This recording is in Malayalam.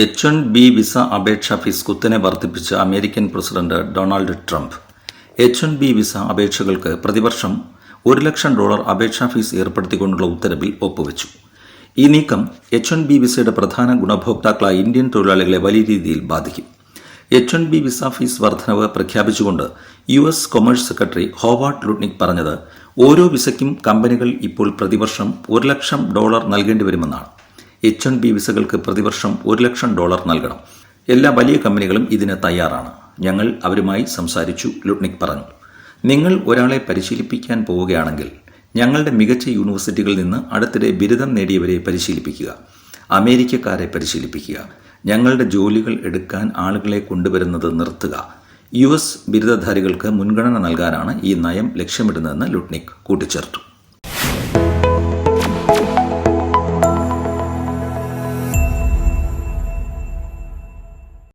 എച്ച് വൺ ബി വിസ അപേക്ഷാ ഫീസ് കുത്തനെ വർദ്ധിപ്പിച്ച American president Donald Trump. H one B visa അപേക്ഷകൾക്ക് പ്രതിവർഷം ഒരു ലക്ഷം ഡോളർ അപേക്ഷാ ഫീസ് ഏർപ്പെടുത്തിക്കൊണ്ടുള്ള ഉത്തരവിൽ ഒപ്പുവെച്ചു. ഈ നീക്കം എച്ച് വൺ ബി വിസയുടെ പ്രധാന ഗുണഭോക്താക്കളായ ഇന്ത്യൻ തൊഴിലാളികളെ വലിയ രീതിയിൽ ബാധിക്കും. H one B visa fees വർധനവ് പ്രഖ്യാപിച്ചുകൊണ്ട് U S commerce secretary Howard Lutnick പറഞ്ഞത് ഓരോ വിസയ്ക്കും കമ്പനികൾ ഇപ്പോൾ പ്രതിവർഷം ഒരു ലക്ഷം ഡോളർ നൽകേണ്ടി വരുമെന്നാണ്. എച്ച് എൻ ബി വിസകൾക്ക് പ്രതിവർഷം ഒരു ലക്ഷം ഡോളർ നൽകണം. എല്ലാ വലിയ കമ്പനികളും ഇതിന് തയ്യാറാണ്. ഞങ്ങൾ അവരുമായി സംസാരിച്ചു ലുട്നിക് പറഞ്ഞു. നിങ്ങൾ ഒരാളെ പരിശീലിപ്പിക്കാൻ പോവുകയാണെങ്കിൽ ഞങ്ങളുടെ മികച്ച യൂണിവേഴ്സിറ്റികളിൽ നിന്ന് അടുത്തിടെ ബിരുദം നേടിയവരെ പരിശീലിപ്പിക്കുക. അമേരിക്കക്കാരെ പരിശീലിപ്പിക്കുക. ഞങ്ങളുടെ ജോലികൾ എടുക്കാൻ ആളുകളെ കൊണ്ടുവരുന്നത് നിർത്തുക. യു എസ് ബിരുദധാരികൾക്ക് മുൻഗണന നൽകാനാണ് ഈ നയം ലക്ഷ്യമിടുന്നതെന്ന് ലുട്നിക് കൂട്ടിച്ചേർത്തു.